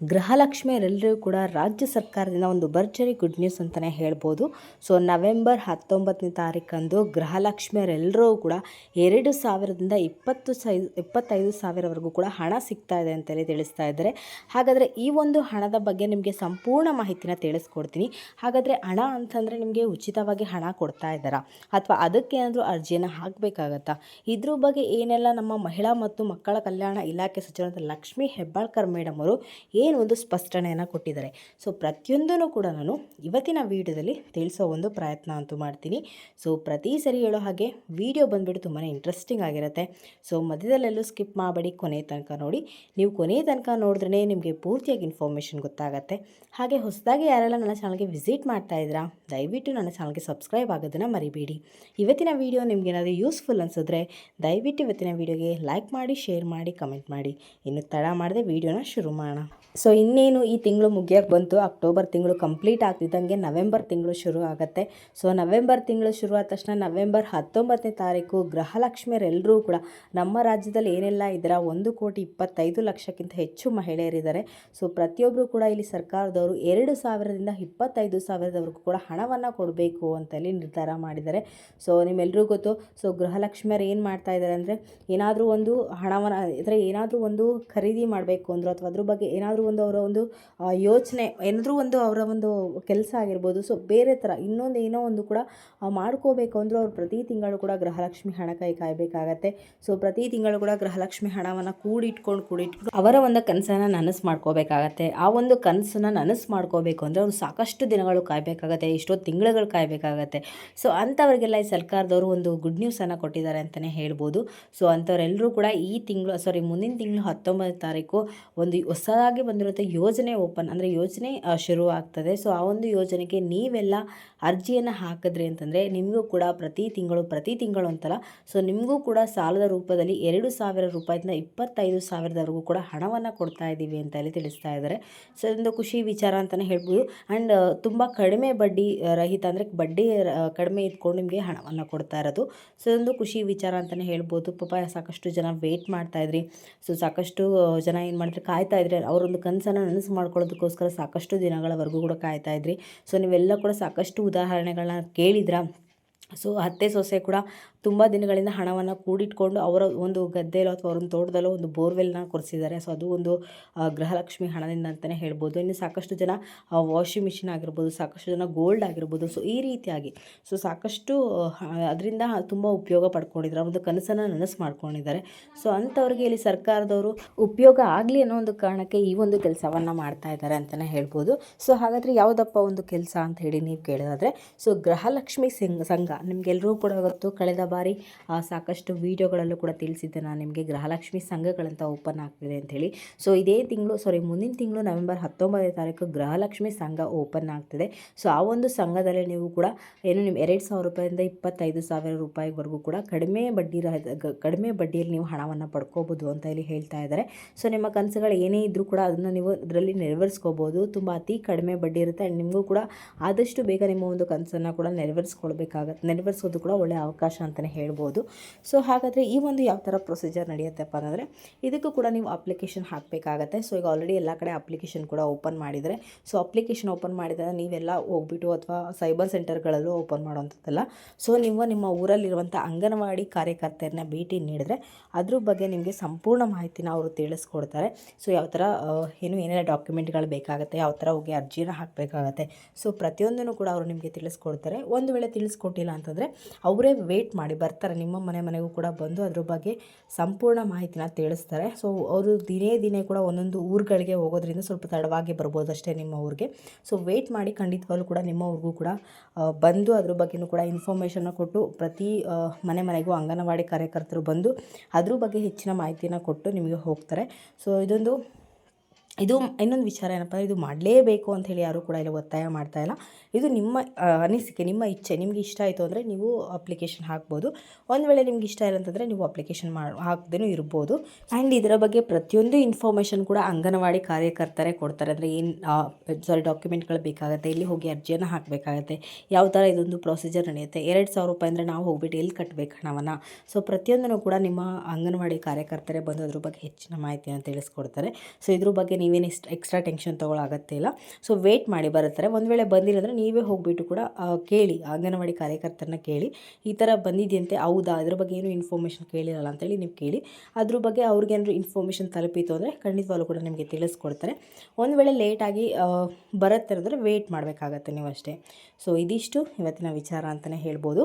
ಗೃಹಲಕ್ಷ್ಮಿಯರೆಲ್ಲರಿಗೂ ಕೂಡ ರಾಜ್ಯ ಸರ್ಕಾರದಿಂದ ಒಂದು ಭರ್ಜರಿ ಗುಡ್ ನ್ಯೂಸ್ ಅಂತಲೇ ಹೇಳ್ಬೋದು. ಸೊ ನವೆಂಬರ್ ಹತ್ತೊಂಬತ್ತನೇ ತಾರೀಕಂದು ಗೃಹಲಕ್ಷ್ಮಿಯರೆಲ್ಲರೂ ಕೂಡ ಎರಡು ಸಾವಿರದಿಂದ ಇಪ್ಪತ್ತು ಸೈ, ಇಪ್ಪತ್ತೈದು ಸಾವಿರವರೆಗೂ ಕೂಡ ಹಣ ಸಿಗ್ತಾ ಇದೆ ಅಂತೇಳಿ ತಿಳಿಸ್ತಾ ಇದ್ದಾರೆ. ಹಾಗಾದರೆ ಈ ಒಂದು ಹಣದ ಬಗ್ಗೆ ನಿಮಗೆ ಸಂಪೂರ್ಣ ಮಾಹಿತಿನ ತಿಳಿಸ್ಕೊಡ್ತೀನಿ. ಹಾಗಾದರೆ ಹಣ ಅಂತಂದರೆ ನಿಮಗೆ ಉಚಿತವಾಗಿ ಹಣ ಕೊಡ್ತಾ ಇದ್ದಾರಾ? ಅಥವಾ ಅದಕ್ಕೆ ಏನಾದರೂ ಅರ್ಜಿಯನ್ನು ಹಾಕಬೇಕಾಗತ್ತಾ? ಇದ್ರ ಬಗ್ಗೆ ಏನೆಲ್ಲ ನಮ್ಮ ಮಹಿಳಾ ಮತ್ತು ಮಕ್ಕಳ ಕಲ್ಯಾಣ ಇಲಾಖೆ ಸಚಿವರಾದ ಲಕ್ಷ್ಮೀ ಹೆಬ್ಬಾಳ್ಕರ್ ಮೇಡಮ್ ಅವರು ಒಂದು ಸ್ಪಷ್ಟನೆಯನ್ನು ಕೊಟ್ಟಿದ್ದಾರೆ. ಸೊ ಪ್ರತಿಯೊಂದನ್ನು ಕೂಡ ನಾನು ಇವತ್ತಿನ ವಿಡಿಯೋದಲ್ಲಿ ತಿಳಿಸೋ ಒಂದು ಪ್ರಯತ್ನ ಅಂತೂ ಮಾಡ್ತೀನಿ. ಸೊ ಪ್ರತಿ ಸರಿ ಹೇಳೋ ಹಾಗೆ ವಿಡಿಯೋ ಬಂದುಬಿಟ್ಟು ತುಂಬಾ ಇಂಟ್ರೆಸ್ಟಿಂಗ್ ಆಗಿರುತ್ತೆ. ಸೊ ಮಧ್ಯದಲ್ಲೆಲ್ಲೂ ಸ್ಕಿಪ್ ಮಾಡಬೇಡಿ, ಕೊನೆ ತನಕ ನೋಡಿ. ನೀವು ಕೊನೆ ತನಕ ನೋಡಿದ್ರೆ ನಿಮಗೆ ಪೂರ್ತಿಯಾಗಿ ಇನ್ಫಾರ್ಮೇಷನ್ ಗೊತ್ತಾಗುತ್ತೆ. ಹಾಗೆ ಹೊಸದಾಗಿ ಯಾರೆಲ್ಲ ನನ್ನ ಚಾನಲ್ಗೆ ವಿಸಿಟ್ ಮಾಡ್ತಾ ಇದ್ದೀರಾ, ದಯವಿಟ್ಟು ನನ್ನ ಚಾನಲ್ಗೆ ಸಬ್ಸ್ಕ್ರೈಬ್ ಆಗೋದನ್ನು ಮರಿಬೇಡಿ. ಇವತ್ತಿನ ವೀಡಿಯೋ ನಿಮ್ಗೆ ಏನಾದರೂ ಯೂಸ್ಫುಲ್ ಅನಿಸಿದ್ರೆ ದಯವಿಟ್ಟು ಇವತ್ತಿನ ವಿಡಿಯೋಗೆ ಲೈಕ್ ಮಾಡಿ ಶೇರ್ ಮಾಡಿ ಕಮೆಂಟ್ ಮಾಡಿ. ಇನ್ನು ತಡ ಮಾಡದೆ ವಿಡಿಯೋನ ಶುರು ಮಾಡೋಣ. ಸೊ ಇನ್ನೇನು ಈ ತಿಂಗಳು ಮುಗಿಯೋಕ್ಕೆ ಬಂತು ಅಕ್ಟೋಬರ್ ತಿಂಗಳು ಕಂಪ್ಲೀಟ್ ಆಗ್ತಿದ್ದಂಗೆ ನವೆಂಬರ್ ತಿಂಗಳು ಶುರು ಆಗುತ್ತೆ. ಸೊ ನವೆಂಬರ್ ತಿಂಗಳು ಶುರು ಆದ ತಕ್ಷಣ ನವೆಂಬರ್ ಹತ್ತೊಂಬತ್ತನೇ ತಾರೀಕು ಗೃಹಲಕ್ಷ್ಮಿಯರೆಲ್ಲರೂ ಕೂಡ ನಮ್ಮ ರಾಜ್ಯದಲ್ಲಿ ಏನೆಲ್ಲ ಇದ್ದೀರಾ ಒಂದು ಕೋಟಿ ಇಪ್ಪತ್ತೈದು ಲಕ್ಷಕ್ಕಿಂತ ಹೆಚ್ಚು ಮಹಿಳೆಯರಿದ್ದಾರೆ. ಸೊ ಪ್ರತಿಯೊಬ್ಬರು ಕೂಡ ಇಲ್ಲಿ ಸರ್ಕಾರದವರು ಎರಡು ಸಾವಿರದಿಂದ ಇಪ್ಪತ್ತೈದು ಸಾವಿರದವರೆಗೂ ಕೂಡ ಹಣವನ್ನು ಕೊಡಬೇಕು ಅಂತೇಳಿ ನಿರ್ಧಾರ ಮಾಡಿದ್ದಾರೆ. ಸೊ ನಿಮ್ಮೆಲ್ಲರಿಗೂ ಗೊತ್ತು. ಸೊ ಗೃಹಲಕ್ಷ್ಮಿಯರು ಏನು ಮಾಡ್ತಾ ಇದ್ದಾರೆ ಅಂದರೆ ಏನಾದರೂ ಒಂದು ಹಣವನ್ನು, ಅಂದರೆ ಏನಾದರೂ ಒಂದು ಖರೀದಿ ಮಾಡಬೇಕು ಅಂದರು ಅಥವಾ ಅದ್ರ ಬಗ್ಗೆ ಏನಾದರೂ ಒಂದು ಅವರ ಒಂದು ಯೋಚನೆ, ಏನಾದರೂ ಒಂದು ಅವರ ಒಂದು ಕೆಲಸ ಆಗಿರ್ಬೋದು. ಸೊ ಬೇರೆ ಥರ ಇನ್ನೊಂದು ಏನೋ ಒಂದು ಕೂಡ ಮಾಡ್ಕೋಬೇಕು ಅಂದರೂ ಅವ್ರು ಪ್ರತಿ ತಿಂಗಳು ಕೂಡ ಗೃಹಲಕ್ಷ್ಮಿ ಹಣ ಕೈ ಕಾಯಬೇಕಾಗತ್ತೆ. ಸೊ ಪ್ರತಿ ತಿಂಗಳು ಕೂಡ ಗೃಹಲಕ್ಷ್ಮಿ ಹಣವನ್ನು ಕೂಡಿಟ್ಕೊಂಡು ಕೂಡಿಟ್ಕೊಂಡು ಅವರ ಒಂದು ಕನಸನ್ನು ನನಸು ಮಾಡ್ಕೋಬೇಕಾಗತ್ತೆ. ಆ ಒಂದು ಕನಸನ್ನು ನನಸು ಮಾಡ್ಕೋಬೇಕು ಅಂದರೆ ಅವ್ರು ಸಾಕಷ್ಟು ದಿನಗಳು ಕಾಯಬೇಕಾಗತ್ತೆ, ಎಷ್ಟೋ ತಿಂಗಳುಗಳು ಕಾಯಬೇಕಾಗತ್ತೆ. ಸೊ ಅಂಥವ್ರಿಗೆಲ್ಲ ಈ ಸರ್ಕಾರದವರು ಒಂದು ಗುಡ್ ನ್ಯೂಸನ್ನು ಕೊಟ್ಟಿದ್ದಾರೆ ಅಂತಲೇ ಹೇಳ್ಬೋದು. ಸೊ ಅಂಥವರೆಲ್ಲರೂ ಕೂಡ ಈ ತಿಂಗಳು ಸಾರಿ ಮುಂದಿನ ತಿಂಗಳು ಹತ್ತೊಂಬತ್ತು ತಾರೀಕು ಒಂದು ಹೊಸದಾಗಿ ಬಂದಿರುವಂಥ ಯೋಜನೆ ಓಪನ್, ಅಂದರೆ ಯೋಜನೆ ಶುರು ಆಗ್ತದೆ. ಸೊ, ಆ ಒಂದು ಯೋಜನೆಗೆ ನೀವೆಲ್ಲ ಅರ್ಜಿಯನ್ನು ಹಾಕಿದ್ರಿ ಅಂತಂದರೆ ನಿಮಗೂ ಕೂಡ ಪ್ರತಿ ತಿಂಗಳು ಪ್ರತಿ ತಿಂಗಳು ಅಂತಲ್ಲ, ಸೊ, ನಿಮಗೂ ಕೂಡ ಸಾಲದ ರೂಪದಲ್ಲಿ ಎರಡು ಸಾವಿರ ರೂಪಾಯಿಂದ ಇಪ್ಪತ್ತೈದು ಸಾವಿರದವರೆಗೂ ಕೂಡ ಹಣವನ್ನು ಕೊಡ್ತಾ ಇದ್ದೀವಿ ಅಂತ ಹೇಳಿ ತಿಳಿಸ್ತಾ ಇದ್ದಾರೆ. ಸೊ, ಇದೊಂದು ಖುಷಿ ವಿಚಾರ ಅಂತಲೇ ಹೇಳ್ಬೋದು. ಆ್ಯಂಡ್ ತುಂಬ ಕಡಿಮೆ ಬಡ್ಡಿ ರಹಿತ ಅಂದರೆ ಬಡ್ಡಿ ಕಡಿಮೆ ಇಟ್ಕೊಂಡು ನಿಮಗೆ ಹಣವನ್ನು ಕೊಡ್ತಾ ಇರೋದು. ಸೊ, ಇದೊಂದು ಖುಷಿ ವಿಚಾರ ಅಂತಲೇ ಹೇಳ್ಬೋದು. ಪಾಪ ಸಾಕಷ್ಟು ಜನ ವೇಟ್ ಮಾಡ್ತಾ ಇದ್ರಿ. ಸೊ, ಸಾಕಷ್ಟು ಜನ ಏನು ಮಾಡ್ತಾರೆ, ಕಾಯ್ತಾ ಇದ್ರಿ, ಅವರೊಂದು ಕನಸನ್ನು ನನಸು ಮಾಡ್ಕೊಳ್ಳೋದಕ್ಕೋಸ್ಕರ ಸಾಕಷ್ಟು ದಿನಗಳವರೆಗೂ ಕೂಡ ಕಾಯ್ತಾ ಇದ್ರಿ. ಸೊ ನೀವೆಲ್ಲ ಕೂಡ ಸಾಕಷ್ಟು ಉದಾಹರಣೆಗಳನ್ನ ಕೇಳಿದ್ರ? ಸೊ ಅತ್ತೆ ಸೊಸೆ ಕೂಡ ತುಂಬ ದಿನಗಳಿಂದ ಹಣವನ್ನು ಕೂಡಿಟ್ಕೊಂಡು ಅವರ ಒಂದು ಗದ್ದೆಯಲ್ಲೋ ಅಥವಾ ಅವ್ರ ತೋಟದಲ್ಲೋ ಒಂದು ಬೋರ್ವೆಲ್ನ ಕೊರೆಸಿದ್ದಾರೆ. ಸೊ ಅದು ಒಂದು ಗೃಹಲಕ್ಷ್ಮಿ ಹಣದಿಂದ ಅಂತಲೇ ಹೇಳ್ಬೋದು. ಇನ್ನು ಸಾಕಷ್ಟು ಜನ ವಾಷಿಂಗ್ ಮಿಷಿನ್ ಆಗಿರ್ಬೋದು, ಸಾಕಷ್ಟು ಜನ ಗೋಲ್ಡ್ ಆಗಿರ್ಬೋದು. ಸೊ ಈ ರೀತಿಯಾಗಿ ಸೊ ಸಾಕಷ್ಟು ಅದರಿಂದ ತುಂಬ ಉಪಯೋಗ ಪಡ್ಕೊಂಡಿದ್ದಾರೆ. ಒಂದು ಕನಸನ್ನು ನನಸು ಮಾಡ್ಕೊಂಡಿದ್ದಾರೆ. ಸೊ ಅಂಥವ್ರಿಗೆ ಇಲ್ಲಿ ಸರ್ಕಾರದವರು ಉಪಯೋಗ ಆಗಲಿ ಅನ್ನೋ ಒಂದು ಕಾರಣಕ್ಕೆ ಈ ಒಂದು ಕೆಲಸವನ್ನು ಮಾಡ್ತಾ ಇದ್ದಾರೆ ಅಂತಲೇ ಹೇಳ್ಬೋದು. ಸೊ ಹಾಗಾದರೆ ಯಾವುದಪ್ಪ ಒಂದು ಕೆಲಸ ಅಂತ ಹೇಳಿ ನೀವು ಕೇಳೋದಾದರೆ ಸೊ ಗೃಹಲಕ್ಷ್ಮಿ ಸಿಂಗ್, ಸಂಘ ನಿಮಗೆಲ್ಲರೂ ಕೂಡ ಗೊತ್ತು, ಕಳೆದ ಬಾರಿ ಆ, ಸಾಕಷ್ಟು ವೀಡಿಯೋಗಳಲ್ಲೂ ಕೂಡ ತಿಳಿಸಿದ್ದೆ ನಾನು ನಿಮಗೆ ಗೃಹಲಕ್ಷ್ಮಿ ಸಂಘಗಳಂತ ಓಪನ್ ಆಗ್ತಿದೆ ಅಂಥೇಳಿ ಸೊ ಇದೇ ತಿಂಗಳು ಸಾರಿ ಮುಂದಿನ ತಿಂಗಳು ನವೆಂಬರ್ ಹತ್ತೊಂಬತ್ತನೇ ತಾರೀಕು ಗೃಹಲಕ್ಷ್ಮಿ ಸಂಘ ಓಪನ್ ಆಗ್ತಿದೆ. ಸೊ ಆ ಒಂದು ಸಂಘದಲ್ಲಿ ನೀವು ಕೂಡ ಏನು ನಿಮ್ಮ ಎರಡು ಸಾವಿರ ರೂಪಾಯಿಂದ ಇಪ್ಪತ್ತೈದು ಸಾವಿರ ರೂಪಾಯಿವರೆಗೂ ಕೂಡ ಕಡಿಮೆ ಬಡ್ಡಿ ಕಡಿಮೆ ಬಡ್ಡಿಯಲ್ಲಿ ನೀವು ಹಣವನ್ನು ಪಡ್ಕೋಬೋದು ಅಂತ ಇಲ್ಲಿ ಹೇಳ್ತಾ ಇದ್ದಾರೆ. ಸೊ ನಿಮ್ಮ ಕನಸುಗಳು ಏನೇ ಇದ್ದರೂ ಕೂಡ ಅದನ್ನು ನೀವು ಅದರಲ್ಲಿ ನೆರವೇರಿಸ್ಕೋಬೋದು. ತುಂಬ ಅತಿ ಕಡಿಮೆ ಬಡ್ಡಿ ಇರುತ್ತೆ. ಆ್ಯಂಡ್ ನಿಮಗೂ ಕೂಡ ಆದಷ್ಟು ಬೇಗ ನಿಮ್ಮ ಒಂದು ಕನಸನ್ನು ಕೂಡ ನೆರವೇರಿಸ್ಕೊಳ್ಬೇಕಾಗತ್ತೆ ನೆರವೇರಿಸೋದು ಕೂಡ ಒಳ್ಳೆಯ ಅವಕಾಶ ಅಂತಲೇ ಹೇಳ್ಬೋದು. ಸೊ ಹಾಗಾದರೆ ಈ ಒಂದು ಯಾವ ಥರ ಪ್ರೊಸೀಜರ್ ನಡೆಯುತ್ತಪ್ಪ ಅಂದರೆ, ಇದಕ್ಕೂ ಕೂಡ ನೀವು ಅಪ್ಲಿಕೇಶನ್ ಹಾಕಬೇಕಾಗತ್ತೆ. ಸೊ ಈಗ ಆಲ್ರೆಡಿ ಎಲ್ಲ ಕಡೆ ಅಪ್ಲಿಕೇಶನ್ ಕೂಡ ಓಪನ್ ಮಾಡಿದರೆ ಸೊ ಅಪ್ಲಿಕೇಶನ್ ಓಪನ್ ಮಾಡಿದಾಗ ನೀವೆಲ್ಲ ಹೋಗ್ಬಿಟ್ಟು ಅಥವಾ ಸೈಬರ್ ಸೆಂಟರ್ಗಳಲ್ಲೂ ಓಪನ್ ಮಾಡುವಂಥದ್ದಲ್ಲ. ಸೊ ನೀವು ನಿಮ್ಮ ಊರಲ್ಲಿರುವಂಥ ಅಂಗನವಾಡಿ ಕಾರ್ಯಕರ್ತೆಯರನ್ನ ಭೇಟಿ ನೀಡಿದರೆ, ಅದ್ರ ಬಗ್ಗೆ ನಿಮಗೆ ಸಂಪೂರ್ಣ ಮಾಹಿತಿನ ಅವರು ತಿಳಿಸ್ಕೊಡ್ತಾರೆ. ಸೊ ಯಾವ ಥರ ಏನು ಏನೆಲ್ಲ ಡಾಕ್ಯುಮೆಂಟ್ಗಳು ಬೇಕಾಗುತ್ತೆ, ಯಾವ ಥರ ಹೋಗಿ ಅರ್ಜಿನ ಹಾಕಬೇಕಾಗತ್ತೆ. ಸೊ ಪ್ರತಿಯೊಂದನ್ನು ಕೂಡ ಅವರು ನಿಮಗೆ ತಿಳಿಸ್ಕೊಡ್ತಾರೆ. ಒಂದು ವೇಳೆ ತಿಳಿಸ್ಕೊಟ್ಟಿಲ್ಲ ಅಂತಂದರೆ, ಅವರೇ ವೇಟ್ ಮಾಡಿ ಬರ್ತಾರೆ. ನಿಮ್ಮ ಮನೆ ಮನೆಗೂ ಕೂಡ ಬಂದು ಅದ್ರ ಬಗ್ಗೆ ಸಂಪೂರ್ಣ ಮಾಹಿತಿನ ತಿಳಿಸ್ತಾರೆ. ಸೊ ಅವರು ದಿನೇ ದಿನೇ ಕೂಡ ಒಂದೊಂದು ಊರುಗಳಿಗೆ ಹೋಗೋದ್ರಿಂದ ಸ್ವಲ್ಪ ತಡವಾಗಿ ಬರ್ಬೋದು ಅಷ್ಟೇ ನಿಮ್ಮ ಊರಿಗೆ. ಸೊ ವೇಟ್ ಮಾಡಿ ಖಂಡಿತವಾಗ್ಲೂ ಕೂಡ ನಿಮ್ಮ ಊರಿಗೂ ಕೂಡ ಬಂದು ಅದ್ರ ಬಗ್ಗೆನೂ ಕೂಡ ಇನ್ಫಾರ್ಮೇಷನ್ನ ಕೊಟ್ಟು ಪ್ರತಿ ಮನೆ ಮನೆಗೂ ಅಂಗನವಾಡಿ ಕಾರ್ಯಕರ್ತರು ಬಂದು ಅದ್ರ ಬಗ್ಗೆ ಹೆಚ್ಚಿನ ಮಾಹಿತಿನ ಕೊಟ್ಟು ನಿಮಗೆ ಹೋಗ್ತಾರೆ. ಸೊ ಇದೊಂದು ಇದು ಇನ್ನೊಂದು ವಿಚಾರ ಏನಪ್ಪ ಇದು ಮಾಡಲೇಬೇಕು ಅಂತ ಹೇಳಿ ಯಾರೂ ಕೂಡ ಇಲ್ಲಿ ಒತ್ತಾಯ ಮಾಡ್ತಾ ಇಲ್ಲ. ಇದು ನಿಮ್ಮ ಅನಿಸಿಕೆ, ನಿಮ್ಮ ಇಚ್ಛೆ, ನಿಮ್ಗೆ ಇಷ್ಟ ಆಯಿತು ಅಂದರೆ ನೀವು ಅಪ್ಲಿಕೇಶನ್ ಹಾಕ್ಬೋದು. ಒಂದು ವೇಳೆ ನಿಮ್ಗೆ ಇಷ್ಟ ಇಲ್ಲ ಅಂತಂದರೆ ನೀವು ಅಪ್ಲಿಕೇಶನ್ ಮಾಡಿ ಹಾಕ್ದೇ ಇರ್ಬೋದು. ಆ್ಯಂಡ್ ಇದರ ಬಗ್ಗೆ ಪ್ರತಿಯೊಂದು ಇನ್ಫಾರ್ಮೇಷನ್ ಕೂಡ ಅಂಗನವಾಡಿ ಕಾರ್ಯಕರ್ತರೇ ಕೊಡ್ತಾರೆ. ಅಂದರೆ ಏನು ಸಾರಿ ಡಾಕ್ಯುಮೆಂಟ್ಗಳು ಬೇಕಾಗುತ್ತೆ ಎಲ್ಲಿ ಹೋಗಿ ಅರ್ಜಿಯನ್ನು ಹಾಕಬೇಕಾಗತ್ತೆ, ಯಾವ ಥರ ಇದೊಂದು ಪ್ರೊಸೀಜರ್ ನಡೆಯುತ್ತೆ, ಎರಡು ಸಾವಿರ ರೂಪಾಯಿ ಅಂದರೆ ನಾವು ಹೋಗ್ಬಿಟ್ಟು ಎಲ್ಲಿ ಕಟ್ಟಬೇಕು ಹಣವನ್ನು? ಸೊ ಪ್ರತಿಯೊಂದನ್ನು ಕೂಡ ನಿಮ್ಮ ಅಂಗನವಾಡಿ ಕಾರ್ಯಕರ್ತರೇ ಬಂದು ಅದ್ರ ಬಗ್ಗೆ ಹೆಚ್ಚಿನ ಮಾಹಿತಿಯನ್ನು ತಿಳಿಸ್ಕೊಡ್ತಾರೆ. ಸೊ ಇದ್ರ ಬಗ್ಗೆ ನೀವೇನು ಇಷ್ಟು ಎಕ್ಸ್ಟ್ರಾ ಟೆನ್ಷನ್ ತೊಗೊಳ್ಳೋ ಅಗತ್ಯ ಇಲ್ಲ. ಸೊ ವೇಟ್ ಮಾಡಿ ಬರುತ್ತಾರೆ. ಒಂದು ವೇಳೆ ಬಂದಿಲ್ಲ ಅಂದರೆ ನೀವೇ ಹೋಗಿಬಿಟ್ಟು ಕೂಡ ಕೇಳಿ, ಅಂಗನವಾಡಿ ಕಾರ್ಯಕರ್ತರನ್ನ ಕೇಳಿ, ಈ ಥರ ಬಂದಿದೆಯಂತೆ, ಹೌದಾ? ಅದ್ರ ಬಗ್ಗೆ ಏನು ಇನ್ಫಾರ್ಮೇಷನ್ ಕೇಳಿರಲ್ಲ ಅಂತೇಳಿ ನೀವು ಕೇಳಿ. ಅದ್ರ ಬಗ್ಗೆ ಅವ್ರಿಗೇನಾದ್ರು ಇನ್ಫಾರ್ಮೇಷನ್ ತಲುಪಿತು ಅಂದರೆ ಖಂಡಿತವಾಗ್ಲೂ ಕೂಡ ನಿಮಗೆ ತಿಳಿಸ್ಕೊಡ್ತಾರೆ. ಒಂದು ವೇಳೆ ಲೇಟಾಗಿ ಬರುತ್ತೆ ಅಂದರೆ ವೇಟ್ ಮಾಡಬೇಕಾಗತ್ತೆ ನೀವು ಅಷ್ಟೇ. ಸೊ ಇದಿಷ್ಟು ಇವತ್ತಿನ ವಿಚಾರ ಅಂತಲೇ ಹೇಳ್ಬೋದು.